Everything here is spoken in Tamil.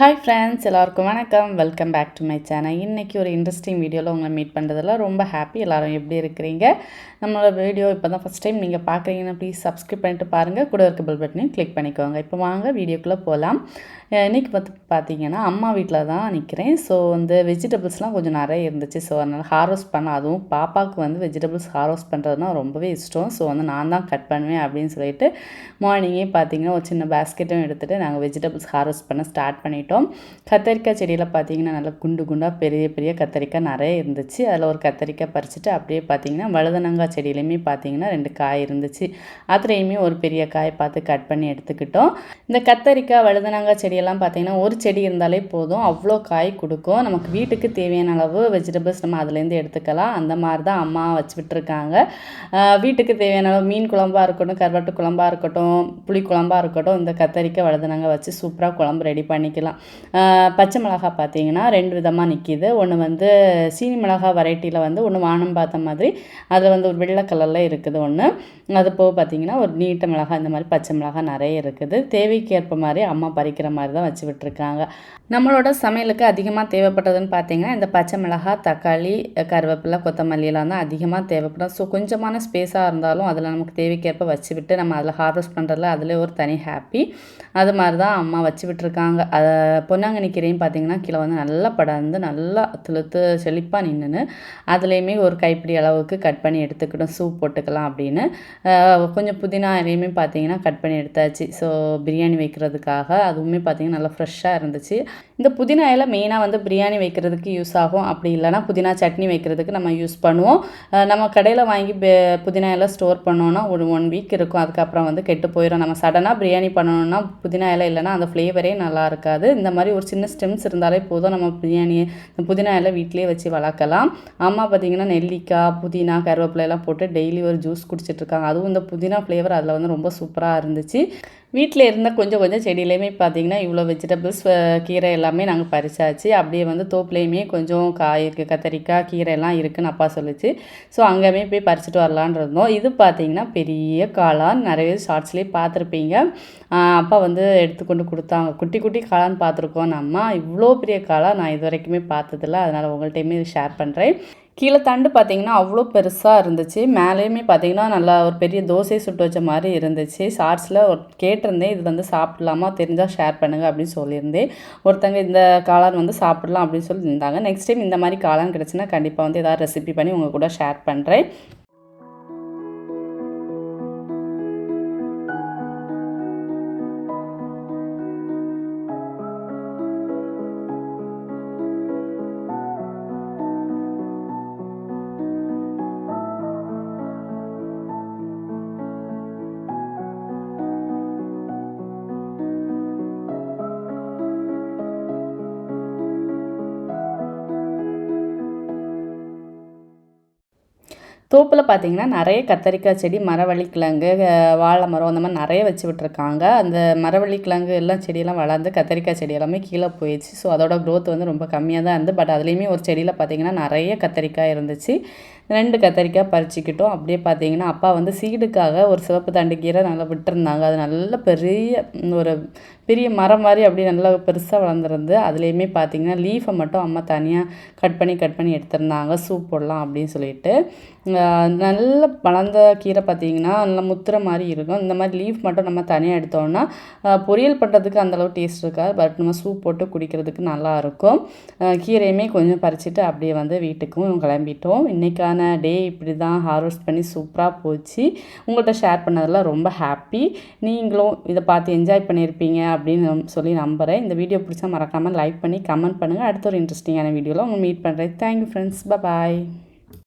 ஹாய் ஃப்ரெண்ட்ஸ் எல்லாருக்கும் வணக்கம். Welcome back to my channel இன்றைக்கி ஒரு இன்ட்ரெஸ்டிங் வீடியோவில் உங்களை மீட் பண்ணுறதுல ரொம்ப ஹாப்பி எல்லோரும் எப்படி இருக்கிறீங்க? நம்மளோட வீடியோ இப்போ தான் ஃபஸ்ட் டைம் நீங்கள் பார்க்குறீங்கன்னா ப்ளீஸ் சப்ஸ்கிரைப் பண்ணிட்டு பாருங்கள் கூட இருக்க பெல் பட்டனையும் கிளிக் பண்ணிக்கோங்க. இப்போ வாங்க வீடியோக்குள்ளே போகலாம் இன்றைக்கி பார்த்து பார்த்தீங்கன்னா அம்மா வீட்டில் தான் நிற்கிறேன் ஸோ வந்து வெஜிடபிள்ஸ்லாம் கொஞ்சம் நிறைய இருந்துச்சு. ஸோ அதனால் ஹார்வெஸ்ட் பண்ண அதுவும் பாப்பாவுக்கு வந்து வெஜிடபிள்ஸ் ஹார்வெஸ்ட் பண்ணுறதுனா ரொம்பவே இஷ்டம். ஸோ வந்து நான் தான் கட் பண்ணுவேன் அப்படின்னு சொல்லிட்டு மார்னிங்கே பார்த்தீங்கன்னா ஒரு சின்ன பேஸ்கெட்டும் எடுத்துகிட்டு நாங்கள் வெஜிடபிள்ஸ் ஹார்வெஸ்ட் பண்ண ஸ்டார்ட் பண்ணிவிட்டு பண்ணிட்டோம் கத்தரிக்காய் செடியில் பார்த்தீங்கன்னா நல்லா குண்டு குண்டாக பெரிய பெரிய கத்தரிக்காய் நிறைய இருந்துச்சு. அதில் ஒரு கத்தரிக்காய் பறிச்சுட்டு அப்படியே பார்த்தீங்கன்னா வழுதனங்காய் செடியிலையுமே பார்த்தீங்கன்னா ரெண்டு காய் இருந்துச்சு. அதுலேயுமே ஒரு பெரிய காய் பார்த்து கட் பண்ணி எடுத்துக்கிட்டோம். இந்த கத்தரிக்காய் வழுதனங்காய் செடியெல்லாம் பார்த்தீங்கன்னா ஒரு செடி இருந்தாலே போதும். அவ்வளோ காய் கொடுக்கும். நமக்கு வீட்டுக்கு தேவையான அளவு வெஜிடபிள்ஸ் நம்ம அதுலேருந்து எடுத்துக்கலாம். அந்த மாதிரி தான் அம்மா வச்சு விட்டுருக்காங்க. வீட்டுக்கு தேவையான அளவு மீன் குழம்பாக இருக்கட்டும் கருவாட்டு குழம்பாக இருக்கட்டும் புளி குழம்பாக இருக்கட்டும் இந்த கத்தரிக்காய் வழுதனங்காய் வச்சு சூப்பராக குழம்பு ரெடி பண்ணிக்கலாம். பச்சை மிளகாய் பார்த்தீங்கன்னா ரெண்டு விதமாக நிற்கிது ஒன்று வந்து சீனி மிளகாய் வெரைட்டியில் வந்து ஒன்று வானம் பார்த்த மாதிரி. அதில் வந்து ஒரு வெள்ளை கலரில் இருக்குது ஒன்று அது போக பார்த்தீங்கன்னா ஒரு நீட்ட மிளகாய் இந்த மாதிரி பச்சை மிளகாய் நிறைய இருக்குது. தேவைக்கு ஏற்ப மாதிரி அம்மா பறிக்கிற மாதிரி தான் வச்சு விட்டுருக்காங்க. நம்மளோட சமையலுக்கு அதிகமாக தேவைப்பட்டதுன்னு பார்த்தீங்கன்னா இந்த பச்சை மிளகாய் தக்காளி கருவேப்பிலை கொத்தமல்லியெல்லாம் தான் அதிகமாக தேவைப்படும். ஸோ கொஞ்சமான ஸ்பேஸாக இருந்தாலும் அதில் நமக்கு தேவைக்கேற்ப வச்சு விட்டு நம்ம அதில் ஹார்வெஸ்ட் பண்ணுறதுல அதில் ஒரு தனி ஹாப்பி அது மாதிரி தான் அம்மா வச்சு விட்டுருக்காங்க. அதை பொன்னாங்கண்ணி கீரையும் பார்த்தீங்கன்னா கீழே வந்து நல்லா படர்ந்து நல்லா துளுத்து செழிப்பாக நின்றுன்னு அதுலேயுமே ஒரு கைப்பிடி அளவுக்கு கட் பண்ணி எடுத்துக்கிட்டோம் சூப் போட்டுக்கலாம் அப்படின்னு. கொஞ்சம் புதினா இலையுமே பார்த்தீங்கன்னா கட் பண்ணி எடுத்தாச்சு. ஸோ பிரியாணி வைக்கிறதுக்காக. அதுவுமே பார்த்தீங்கன்னா நல்லா ஃப்ரெஷ்ஷாக இருந்துச்சு. இந்த புதினா இலை மெயினாக வந்து பிரியாணி வைக்கிறதுக்கு யூஸ் ஆகும். அப்படி இல்லைனா புதினா சட்னி வைக்கிறதுக்கு நம்ம யூஸ் பண்ணுவோம். நம்ம கடையில் வாங்கி புதினா இலை ஸ்டோர் பண்ணோன்னா ஒரு ஒன் வீக் இருக்கும். அதுக்கப்புறம் வந்து கெட்டு போயிடும் நம்ம சடனாக பிரியாணி பண்ணணும்னா புதினா இலை இல்லைனா அந்த ஃப்ளேவரே நல்லா இருக்காது. இந்த மாதிரி ஒரு சின்ன ஸ்டெம்ஸ் இருந்தாலே போதும். நம்ம பிரியாணியை புதினா எல்லாம் வீட்டிலே வச்சு வளர்க்கலாம். அம்மா பார்த்திங்கன்னா நெல்லிக்காய் புதினா கருவேப்பிலை எல்லாம் போட்டு டெய்லி ஒரு ஜூஸ் குடிச்சிட்ருக்காங்க அதுவும் இந்த புதினா ஃப்ளேவர் அதில் வந்து ரொம்ப சூப்பராக இருந்துச்சு. வீட்டில் இருந்த கொஞ்சம் கொஞ்சம் செடியிலையுமே பார்த்திங்கன்னா இவ்வளோ வெஜிடபிள்ஸ் கீரை எல்லாமே நாங்கள் பறிச்சாச்சு. அப்படியே வந்து தோப்புலேயுமே கொஞ்சம் காய் இருக்குது கத்தரிக்காய் கீரை எல்லாம் இருக்குதுன்னு அப்பா சொல்லிச்சு. ஸோ அங்கேயுமே போய் பறிச்சுட்டு வரலான் இருந்தோம். இது பார்த்திங்கன்னா பெரிய காளான். நிறைய ஷார்ட்ஸ்லேயே பார்த்துருப்பீங்க அப்பா வந்து எடுத்துக்கொண்டு கொடுத்தாங்க. குட்டி குட்டி காளான் பார்த்துருக்கோம் நம்ம. இவ்வளோ பெரிய காளான் நான் இது வரைக்குமே பார்த்ததில்ல. அதனால் உங்கள்கிட்டையுமே ஷேர் பண்ணுறேன் கீழே தண்டு பார்த்தீங்கன்னா அவ்வளோ பெருசாக இருந்துச்சு. மேலேயுமே பார்த்தீங்கன்னா நல்லா ஒரு பெரிய தோசை சுட்டு வச்ச மாதிரி இருந்துச்சு. ஷார்ட்ஸில் கேட்டிருந்தேன் இது வந்து சாப்பிட்லாமா தெரிஞ்சால் ஷேர் பண்ணுங்கள் அப்படின்னு சொல்லியிருந்தேன். ஒருத்தங்க இந்த காளான் வந்து சாப்பிட்லாம் அப்படின்னு சொல்லி இருந்தாங்க நெக்ஸ்ட் டைம் இந்த மாதிரி காளான் கிடச்சுன்னா கண்டிப்பாக வந்து எதாவது ரெசிபி பண்ணி உங்கள் கூட ஷேர் பண்ணுறேன் தோப்பில் பார்த்தீங்கன்னா நிறைய கத்தரிக்காய் செடி மரவள்ளி கிழங்கு வாழை மரம் அந்த மாதிரி நிறைய வச்சு விட்டுருக்காங்க. அந்த மரவள்ளி கிழங்கு எல்லாம் செடியெல்லாம் வளர்ந்து கத்தரிக்காய் செடி எல்லாமே கீழே போயிடுச்சு. ஸோ அதோட க்ரோத் வந்து ரொம்ப கம்மியாக தான் இருந்து பட் அதுலேயுமே ஒரு செடியில் பார்த்தீங்கன்னா நிறைய கத்தரிக்காய் இருந்துச்சு. ரெண்டு கத்தரிக்காய் பறிச்சிக்கிட்டோம். அப்படியே பார்த்தீங்கன்னா அப்பா வந்து சீடுக்காக ஒரு சிவப்பு தண்டு கீரை நல்லா விட்டுருந்தாங்க. அது நல்ல பெரிய ஒரு பெரிய மரம் மாதிரி அப்படியே நல்லா பெருசாக வளர்ந்துருந்து அதுலேயுமே பார்த்தீங்கன்னா லீஃபை மட்டும் அம்மா தனியாக கட் பண்ணி கட் பண்ணி எடுத்திருந்தாங்க. சூப் போடலாம் அப்படின்னு சொல்லிட்டு. நல்ல வளர்ந்த கீரை பார்த்திங்கன்னா நல்லா முத்துற மாதிரி இருக்கும். இந்த மாதிரி லீஃப் மட்டும் நம்ம தனியாக எடுத்தோம்னா பொரியல் பண்ணுறதுக்கு அந்தளவு டேஸ்ட் இருக்காது. பட் நம்ம சூப் போட்டு குடிக்கிறதுக்கு நல்லாயிருக்கும் கீரையுமே கொஞ்சம் பறிச்சுட்டு அப்படியே வந்து வீட்டுக்கும் கிளம்பிட்டோம். இன்றைக்கான டே இப்படி தான் ஹார்வெஸ்ட் பண்ணி சூப்பராக போச்சு. உங்கள்கிட்ட ஷேர் பண்ணதில் ரொம்ப ஹாப்பி நீங்களும் இதை பார்த்து என்ஜாய் பண்ணியிருப்பீங்க அப்படின்னு சொல்லி நம்புகிறேன் இந்த வீடியோ பிடிச்சா மறக்காமல் லைக் பண்ணி கமெண்ட் பண்ணுங்கள் அடுத்த ஒரு இன்ட்ரெஸ்டிங்கான வீடியோவில் உங்கள் மீட் பண்ணுறேன் தேங்க்யூ ஃப்ரெண்ட்ஸ் பாய்